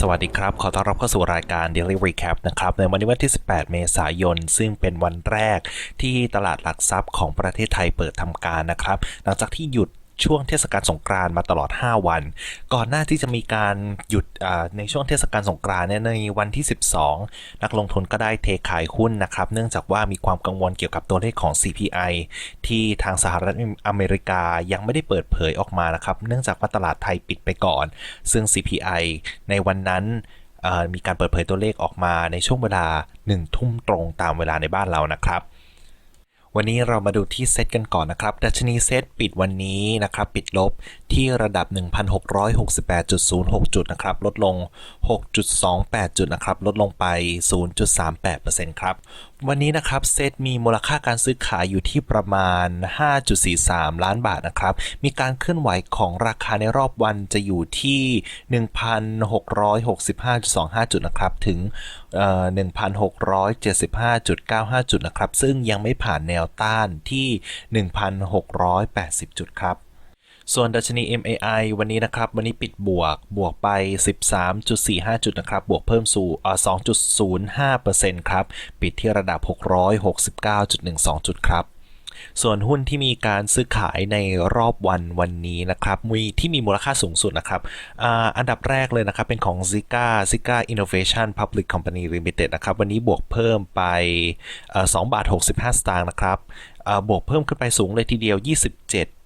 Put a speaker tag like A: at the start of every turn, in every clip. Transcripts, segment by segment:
A: สวัสดีครับ ขอต้อนรับเข้าสู่รายการ Daily Recap นะครับ ในวันนี้วันที่ 18 เมษายน ซึ่งเป็นวันแรกที่ตลาดหลักทรัพย์ของประเทศไทยเปิดทำการนะครับ หลังจากที่หยุด ช่วงเทศกาลสงกรานต์มาตลอด 5 วัน ก่อนหน้าที่จะมีการหยุดในช่วงเทศกาลสงกรานต์ในวันที่ 12 นักลงทุนก็ได้เทขายหุ้นนะครับ เนื่องจากว่ามีความกังวลเกี่ยวกับตัวเลขของ CPI ที่ทางสหรัฐอเมริกายังไม่ได้เปิดเผยออกมานะครับ เนื่องจากว่าตลาดไทยปิดไปก่อน ซึ่ง CPI ในวันนั้นมีการเปิดเผยตัวเลขออกมาในช่วงเวลา 1 ทุ่มตรงตามเวลาในบ้านเรานะครับ วันนี้เรามาดูที่เซตกันก่อนนะครับ ดัชนีเซตปิดวันนี้นะครับ ปิดลบที่ระดับ 1,668.06 จุดนะครับ ลดลง 6.28 จุดนะครับ ลดลงไป 0.38%ครับ วันนี้นะครับเซตมีมูลค่าการซื้อขายอยู่ที่ประมาณ 5.43 ล้านบาทนะครับ มีการเคลื่อนไหวของราคาในรอบวันจะอยู่ที่ 1,665.25 จุดนะครับ ถึง 1,675.95 จุดนะครับ ซึ่งยังไม่ผ่านแนวต้านที่ 1,680 จุดครับ ส่วนดัชนี MAI วันนี้นะครับ วันนี้ปิดบวกบวกไป 13.45 จุดนะครับ บวกเพิ่มสู่2.05%ครับ ปิดที่ระดับ 669.12 จุดครับส่วนหุ้นที่มีการซื้อขายในรอบวันวันนี้นะครับมีที่มีมูลค่าสูงสุดนะครับออันดับแรกเลยนะครับเป็นของ Zika Zika Innovation Public Company Limited นะครับวันนี้บวกเพิ่มไป2บาท65 สตางค์นะครับบวกเพิ่มขึ้นไปสูงเลยทีเดียว 27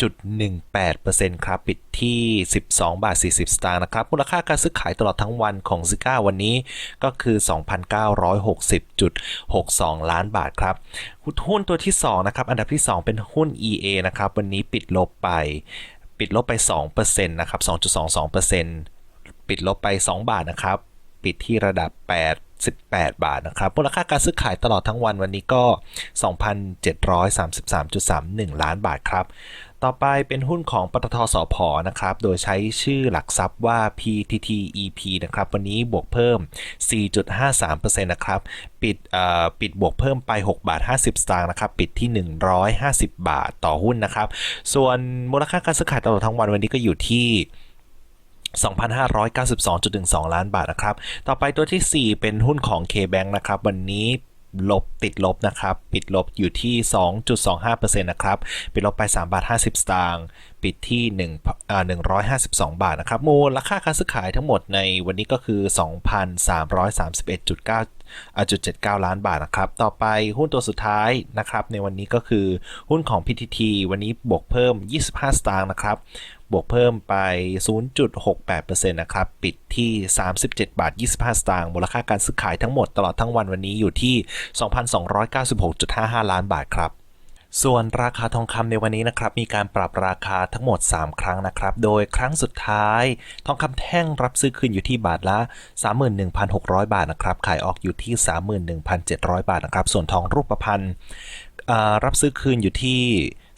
A: 0.18%ครับ ปิดที่ 12 บาท 40 สตางค์นะครับ มูลค่าการซื้อขายตลอดทั้งวันของ Zika วันนี้ก็คือ 2,960.62 ล้านบาทครับ หุ้นตัวที่ 2 นะครับ อันดับที่ 2 เป็นหุ้น EA นะครับ วันนี้ปิดลบไป ปิดลบไป 2%นะครับ 2.22%ปิดลบไป 2 บาทนะครับ ปิดที่ระดับ88บาทนะครับมูลค่าการซื้อขายตลอดทั้งวันวันนี้ก็ 2,733.31 ล้านบาทครับ ต่อไปเป็นหุ้นของปตทสพนะครับ โดยใช้ชื่อหลักทรัพย์ว่า PTTEP นะครับ วันนี้บวกเพิ่ม 4.53%นะครับ ปิดปิดบวกเพิ่มไป 6 บาท 50 สตางค์นะครับ ปิดที่ 150 บาทต่อหุ้นนะครับ ส่วนมูลค่าการซื้อขายตลอดทั้งวันวันนี้ก็อยู่ที่2,592.12 ล้านบาทนะครับ ต่อไปตัวทีสี่4 เป็นหุ้นของ K-Bank นะครับ วันนี้ ลบติดลบนะครับ ปิดลบอยู่ที่ 2.25%นะครับ ปิดลบไป 3 บาท 50 สตางค์ ปิดที่1อ่า152 บาทนะครับ มูลค่าการซื้อขายทั้งหมดในวันนี้ก็คือ 2,331.9อ่าจุด79 ล้านบาทนะครับ ต่อไปหุ้นตัวสุดท้ายนะครับ ในวันนี้ก็คือหุ้นของ PTT วันนี้บวกเพิ่ม 25 สตางค์นะครับ บวกเพิ่มไป 0.68%นะครับ ปิดที่ 37 บาท 25 สตางค์มูลค่าการซื้อขายทั้งหมดตลอดทั้งวันวันนี้อยู่ที่ 2,296.55 ล้านบาทครับส่วนราคาทองคำในวันนี้นะครับมีการปรับราคาทั้งหมด 3 ครั้งนะครับ โดยครั้งสุดท้าย ทองคำแท่งรับซื้อคืนอยู่ที่บาทละ 31,600 บาทนะครับ ขายออกอยู่ที่ 31,700 บาทนะครับ ส่วนทองรูปพรรณรับซื้อคืนอยู่ที่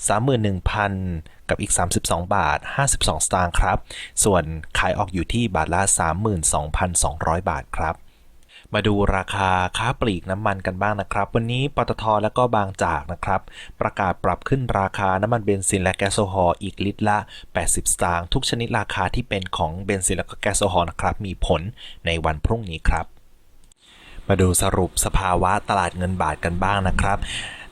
A: 31,000 กับอีก 32 บาท 52 สตางค์ครับ ส่วนขายออกอยู่ที่บาทละ 32,200 บาทครับมาดูราคาค้าปลีกน้ำมันกันบ้างนะครับ วันนี้ปตทและก็บางจากนะครับ ประกาศปรับขึ้นราคาน้ำมันเบนซินและแก๊สโซฮอล์อีกลิตรละ 80 สตางค์ทุกชนิดราคาที่เป็นของเบนซินและก็แก๊สโซฮอล์นะครับ มีผลในวันพรุ่งนี้ครับ มาดูสรุปสภาวะตลาดเงินบาทกันบ้างนะครับ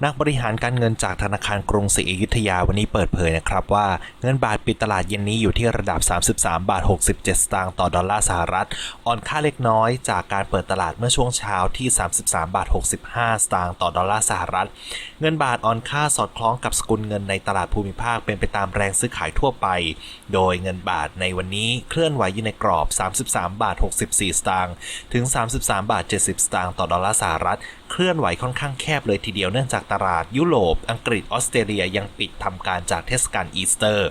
A: นักบริหารการเงินจากธนาคารกรุงศรีอยุธยาวันนี้เปิดเผยนะครับว่าเงินบาทปิดตลาดเย็นนี้อยู่ที่ระดับ 33 บาท 67 สตางค์ต่อดอลลาร์สหรัฐ อ่อนค่าเล็กน้อยจากการเปิดตลาดเมื่อช่วงเช้าที่ 33 บาท 65 สตางค์ต่อดอลลาร์สหรัฐ เงินบาทอ่อนค่าสอดคล้องกับสกุลเงินในตลาดภูมิภาคเป็นไปตามแรงซื้อขายทั่วไป โดยเงินบาทในวันนี้เคลื่อนไหวอยู่ในกรอบ 33 บาท 64 สตางค์ถึง 33 บาท 70 สตางค์ต่อดอลลาร์สหรัฐ เคลื่อนไหวค่อนข้างแคบเลยทีเดียวเนื่องจากตลาดยุโรป อังกฤษออสเตรเลียยังปิดทำการจากเทศกาลอีสเตอร์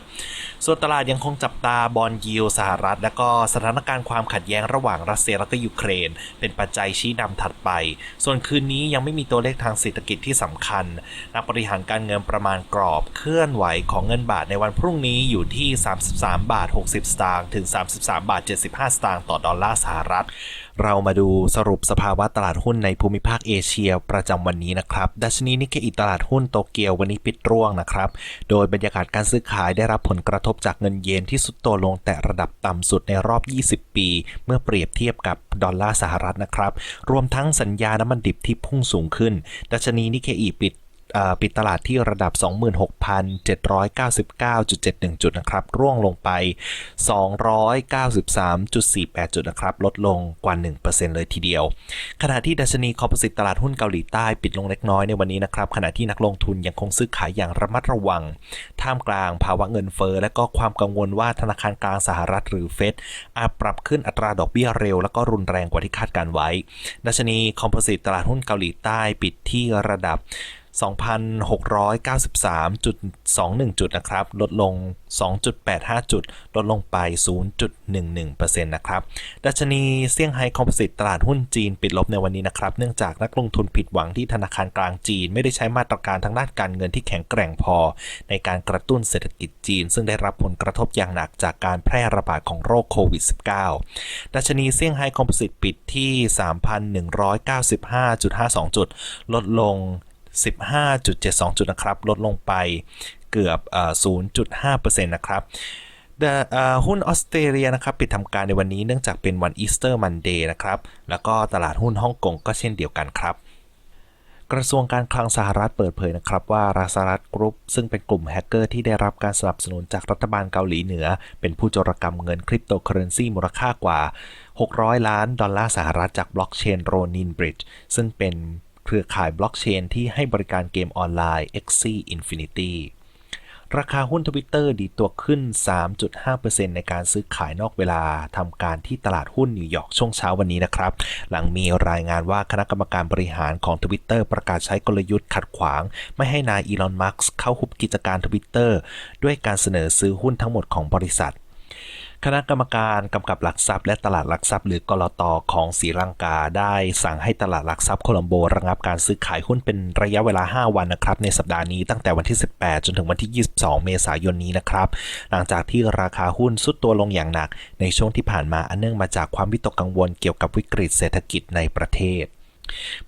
A: ส่วนตลาดยังคงจับตาบอลยิวสหรัฐ และก็สถานการณ์ความขัดแย้งระหว่างรัสเซียและก็ยูเครน เป็นปัจจัยชี้นำถัดไป ส่วนคืนนี้ยังไม่มีตัวเลขทางเศรษฐกิจที่สำคัญ นักบริหารการเงินประมาณกรอบเคลื่อนไหวของเงินบาทในวันพรุ่งนี้อยู่ที่ 33 บาท 60 สตางค์ถึง 33 บาท 75 สตางค์ต่อดอลลาร์สหรัฐ เรามาดูสรุปสภาวะตลาดหุ้นในภูมิภาคเอเชียประจำวันนี้นะครับ ดัชนีนิกเกอิตลาดหุ้นโตเกียววันนี้ปิดร่วงนะครับ โดยบรรยากาศการซื้อขายได้รับผลกระทบจากเงินเยนที่สุดตัวลงแต่ระดับต่ำสุดในรอบ 20 ปี เมื่อเปรียบเทียบกับดอลลาร์สหรัฐนะครับ รวมทั้งสัญญาน้ำมันดิบที่พุ่งสูงขึ้น ดัชนีนิกเกอิปิด ปิดตลาดที่ระดับ 26,799.71 จุดนะครับ ร่วงลงไป 293.48 จุดนะครับ ลดลงกว่า 1%เลยทีเดียว ขณะที่ดัชนีคอมโพสิตตลาดหุ้นเกาหลีใต้ปิดลงเล็กน้อยในวันนี้นะครับ ขณะที่นักลงทุนยังคงซื้อขายอย่างระมัดระวัง ท่ามกลางภาวะเงินเฟ้อและก็ความกังวลว่าธนาคารกลางสหรัฐหรือเฟดอาจปรับขึ้นอัตราดอกเบี้ยเร็ว และก็รุนแรงกว่าที่คาดการไว้ ดัชนีคอมโพสิตตลาดหุ้นเกาหลีใต้ปิดที่ระดับ 2,693.21 จุดนะครับ ลดลง 2.85 จุด ลดลงไป 0.11%นะครับ ดัชนีเซี่ยงไฮ้คอมโพสิตตลาดหุ้นจีนปิดลบในวันนี้นะครับ เนื่องจากนักลงทุนผิดหวังที่ธนาคารกลางจีน ไม่ได้ใช้มาตรการทางด้านการเงินที่แข็งแกร่งพอ ในการกระตุ้นเศรษฐกิจจีน ซึ่งได้รับผลกระทบอย่างหนักจากการแพร่ระบาดของโรคโควิด -19 ดัชนีเซี่ยงไฮ้คอมโพสิตปิดที่ 3,195.52 จุด ลดลง 15.72 จุดนะครับ ลดลงไปเกือบเอ่อ0.5%นะครับหุ้นออสเตรเลียนะครับปิดทำการในวันนี้เนื่องจากเป็นวันอีสเตอร์มันเดย์นะครับ แล้วก็ตลาดหุ้นฮ่องกงก็เช่นเดียวกันครับ กระทรวงการคลังสหรัฐเปิดเผยนะครับว่าราสรัฐกรุ๊ปซึ่งเป็นกลุ่มแฮกเกอร์ที่ได้รับการสนับสนุนจากรัฐบาลเกาหลีเหนือ เป็นผู้โจรกรรมเงินคริปโตเคอเรนซีมูลค่ากว่า 600 ล้านดอลลาร์สหรัฐจากบล็อกเชนโรนินบริดจ์ซึ่งเป็น เครือข่ายบล็อกเชนที่ให้บริการเกมออนไลน์ Axie Infinity ราคาหุ้นทวิตเตอร์ดีตัวขึ้น 3.5%ในการซื้อขายนอกเวลาทำการที่ตลาดหุ้นนิวยอร์กช่วงเช้าวันนี้นะครับ หลังมีรายงานว่าคณะกรรมการบริหารของทวิตเตอร์ประกาศใช้กลยุทธ์ขัดขวาง ไม่ให้นายอีลอน มัสก์เข้าหุบกิจการทวิตเตอร์ด้วยการเสนอซื้อหุ้นทั้งหมดของบริษัท คณะกรรมการกำกับหลักทรัพย์และตลาดหลักทรัพย์หรือกลตของศรีลังกาได้สั่งให้ตลาดหลักทรัพย์โคลัมโบระงับการซื้อขายหุ้นเป็นระยะเวลา 5 วันนะครับ ในสัปดาห์นี้ตั้งแต่วันที่ 18 จนถึงวันที่ 22 เมษายนนี้นะครับ หลังจากที่ราคาหุ้นสุดตัวลงอย่างหนัก ในช่วงที่ผ่านมาอันเนื่องมาจากความวิตกกังวลเกี่ยวกับวิกฤตเศรษฐกิจในประเทศ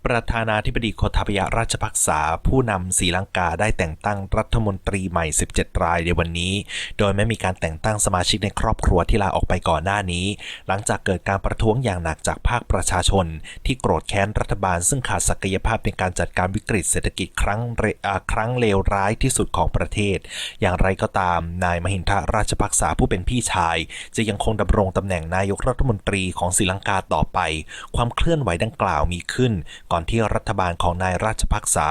A: ประธานาธิบดีโคทาพยะราชพักษาผู้นำศรีลังกาได้แต่งตั้งรัฐมนตรีใหม่ 17 รายในวันนี้ โดยไม่มีการแต่งตั้งสมาชิกในครอบครัวที่ลาออกไปก่อนหน้านี้ หลังจากเกิดการประท้วงอย่างหนักจากภาคประชาชน ที่โกรธแค้นรัฐบาลซึ่งขาดศักยภาพในการจัดการวิกฤตเศรษฐกิจครั้งเรอ่าครั้งเลวร้ายที่สุดของประเทศ อย่างไรก็ตาม นายมหินทราชพักษาผู้เป็นพี่ชาย จะยังคงดำรงตำแหน่งนายกรัฐมนตรีของศรีลังกาต่อไป ความเคลื่อนไหวดังกล่าวมีขึ้นก่อนที่รัฐบาลของนายราชพักษา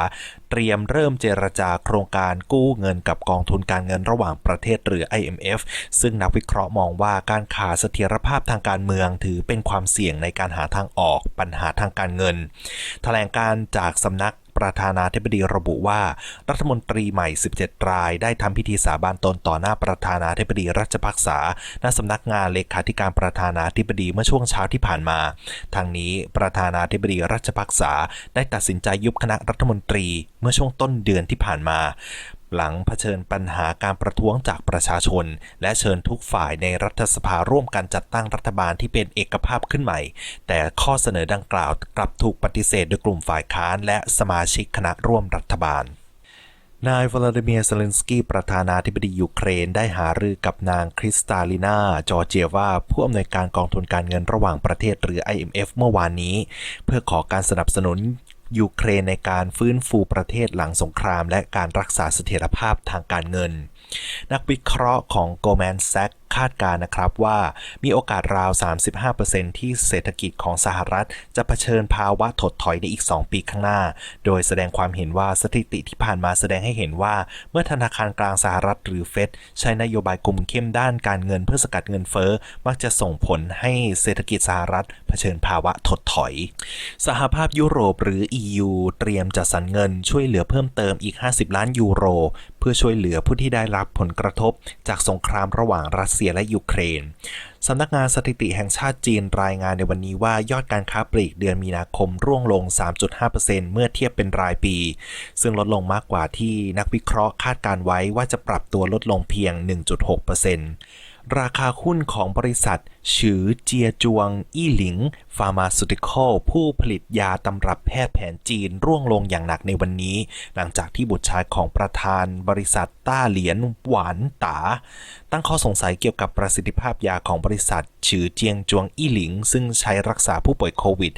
A: เตรียมเริ่มเจรจาโครงการกู้เงินกับกองทุนการเงินระหว่างประเทศหรือ IMF ซึ่งนักวิเคราะห์มองว่าการขาดเสถียรภาพทางการเมืองถือเป็นความเสี่ยงในการหาทางออกปัญหาทางการเงิน แถลงการจากสำนัก ประธานาธิบดีระบุว่า รัฐมนตรีใหม่ 17 ราย ได้ทำพิธีสาบานตนต่อหน้าประธานาธิบดีรัชพักษาณสำนักงานเลขาธิการประธานาธิบดีเมื่อช่วงเช้าที่ผ่านมา ทางนี้ประธานาธิบดีรัชพักษาได้ตัดสินใจยุบคณะรัฐมนตรีเมื่อช่วงต้นเดือนที่ผ่านมา หลังเผชิญปัญหาการประท้วงจากประชาชน และเชิญทุกฝ่ายในรัฐสภาร่วมกันจัดตั้งรัฐบาลที่เป็นเอกภาพขึ้นใหม่ แต่ข้อเสนอดังกล่าวกลับถูกปฏิเสธโดยกลุ่มฝ่ายค้านและสมาชิกคณะร่วมรัฐบาลนายวลาดิเมียร์เซเลนสกี้ประธานาธิบดียูเครนได้หารือกับนางคริสตาลินาจอร์เจียวาผู้อำนวยการกองทุนการเงินระหว่างประเทศหรือ IMF เมื่อวานนี้ เพื่อขอการสนับสนุน ยูเครนในการฟื้นฟูประเทศหลังสงคราม และการรักษาเสถียรภาพทางการเงิน นักวิเคราะห์ของ Goldman Sachs คาดการณ์นะครับว่ามีโอกาสราว 35%ที่เศรษฐกิจของสหรัฐจะเผชิญภาวะถดถอยในอีก 2 ปีข้างหน้า โดยแสดงความเห็นว่าสถิติที่ผ่านมาแสดงให้เห็นว่า เมื่อธนาคารกลางสหรัฐหรือเฟดใช้นโยบายคุมเข้มด้านการเงินเพื่อสกัดเงินเฟ้อ มักจะส่งผลให้เศรษฐกิจสหรัฐ เผชิญภาวะถดถอย สหภาพยุโรปหรือ EU เตรียมจัดสรรเงินช่วยเหลือเพิ่มเติมอีก 50 ล้านยูโร เพื่อช่วยเหลือผู้ที่ได้รับผลกระทบ จากสงครามระหว่างรัสเซียและยูเครนสำนักงานสถิติแห่งชาติจีนรายงานในวันนี้ว่ายอดการค้าปลีกเดือนมีนาคมร่วงลง 3.5%เมื่อเทียบเป็นรายปี ซึ่งลดลงมากกว่าที่นักวิเคราะห์คาดการไว้ว่าจะปรับตัวลดลงเพียง 1.6% ราคาหุ้นของบริษัทฉือเจียจวง อี้หลิง ฟาร์มาซูติคอลผู้ผลิตยาตำรับแพทย์แผนจีนร่วงลงอย่างหนักในวันนี้ หลังจากที่บุตรชายของประธานบริษัทต้าเหลียนหวานตา ตั้งข้อสงสัยเกี่ยวกับประสิทธิภาพยาของบริษัทฉือเจียงจวง อี้หลิง ซึ่งใช้รักษาผู้ป่วยโควิด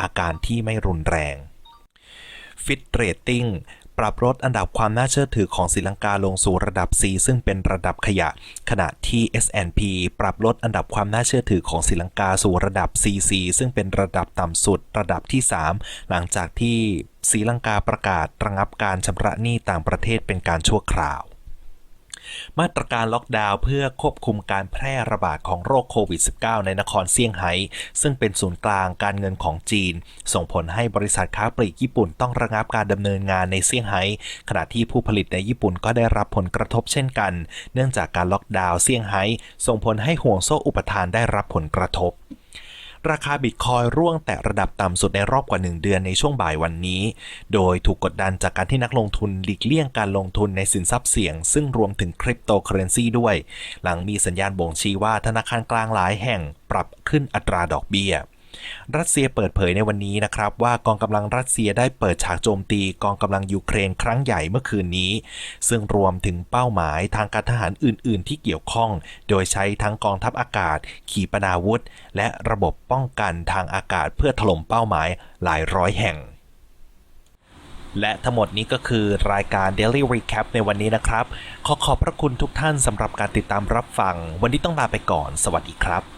A: อาการที่ไม่รุนแรงฟิตเรตติ้ง ปรับลดอันดับความน่าเชื่อถือของศรีลังกาลงสู่ระดับ C ซึ่งเป็นระดับขยะ ขณะที่ S&P ปรับลดอันดับความน่าเชื่อถือของศรีลังกาสู่ระดับ CC ซึ่งเป็นระดับต่ำสุดระดับที่ 3 หลังจากที่ศรีลังกาประกาศระงับการชำระหนี้ต่างประเทศเป็นการชั่วคราว มาตรการล็อกดาวน์เพื่อควบคุมการแพร่ระบาดของโรคโควิด -19 ในนครเซี่ยงไฮ้ซึ่งเป็นศูนย์กลางการเงินของจีน ส่งผลให้บริษัทค้าปลีกญี่ปุ่นต้องระงับการดำเนินงานในเซี่ยงไฮ้ขณะที่ผู้ผลิตในญี่ปุ่นก็ได้รับผลกระทบเช่นกัน เนื่องจากการล็อกดาวน์เซี่ยงไฮ้ส่งผลให้ห่วงโซ่อุปทานได้รับผลกระทบ ราคาบิตคอยร่วงแตะระดับต่ำสุดในรอบกว่า 1 เดือนในช่วงบ่ายวันนี้ โดยถูกกดดันจากการที่นักลงทุนหลีกเลี่ยงการลงทุนในสินทรัพย์เสี่ยง ซึ่งรวมถึงคริปโตเคอเรนซีด้วย หลังมีสัญญาณบ่งชี้ว่าธนาคารกลางหลายแห่งปรับขึ้นอัตราดอกเบี้ย รัสเซียเปิดเผยในวันนี้นะครับว่ากองกำลังรัสเซียได้เปิดฉากโจมตีกองกำลังยูเครนครั้งใหญ่เมื่อคืนนี้ ซึ่งรวมถึงเป้าหมายทางการทหารอื่น ๆ ที่เกี่ยวข้อง โดยใช้ทั้งกองทัพอากาศ ขีปนาวุธ และระบบป้องกันทางอากาศเพื่อถล่มเป้าหมายหลายร้อยแห่งและทั้งหมดนี้ก็คือรายการ Daily Recap ในวันนี้นะครับ ขอขอบพระคุณทุกท่านสำหรับการติดตามรับฟัง วันนี้ต้องลาไปก่อน สวัสดีครับ